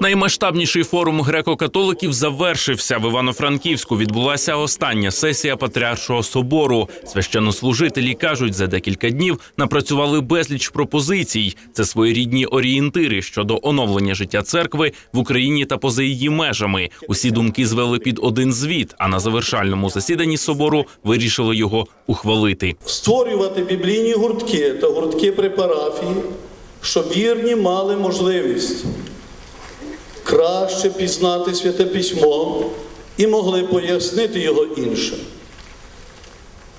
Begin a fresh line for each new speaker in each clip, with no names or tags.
Наймасштабніший форум греко-католиків завершився в Івано-Франківську. Відбулася остання сесія Патріаршого собору. Священнослужителі кажуть, за декілька днів напрацювали безліч пропозицій. Це своєрідні орієнтири щодо оновлення життя церкви в Україні та поза її межами. Усі думки звели під один звіт. А на завершальному засіданні собору вирішили його ухвалити.
створювати біблійні гуртки та гуртки при парафії, щоб вірні мали можливість краще пізнати святе письмо і могли пояснити його іншим.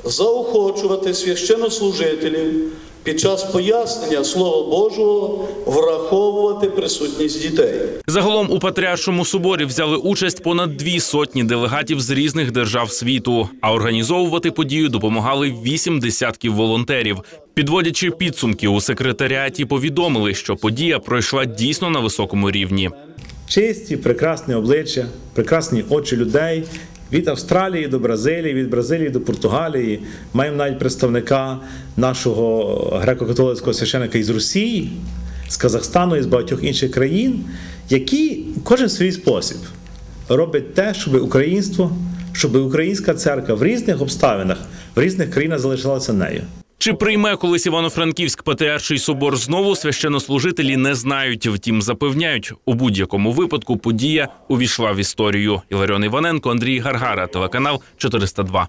Заохочувати священнослужителів під час пояснення Слова Божого враховувати присутність дітей.
Загалом у Патріаршому соборі взяли участь понад дві сотні делегатів з різних держав світу. А організовувати подію допомагали вісім десятків волонтерів. Підводячи підсумки у секретаріаті, повідомили, що подія пройшла дійсно на високому рівні.
Чисті, прекрасні обличчя, прекрасні очі людей. Від Австралії до Бразилії, від Бразилії до Португалії. Маємо навіть представника нашого греко-католицького священика із Росії, з Казахстану і з багатьох інших країн, які кожен свій спосіб робить те, щоб українство, щоб українська церква в різних обставинах, в різних країнах залишалася нею.
Чи прийме колись Івано-Франківськ Патріарший собор знову священнослужителі не знають. Втім, запевняють, у будь-якому випадку подія увійшла в історію. Іларіон Іваненко, Андрій Гаргара, телеканал 402.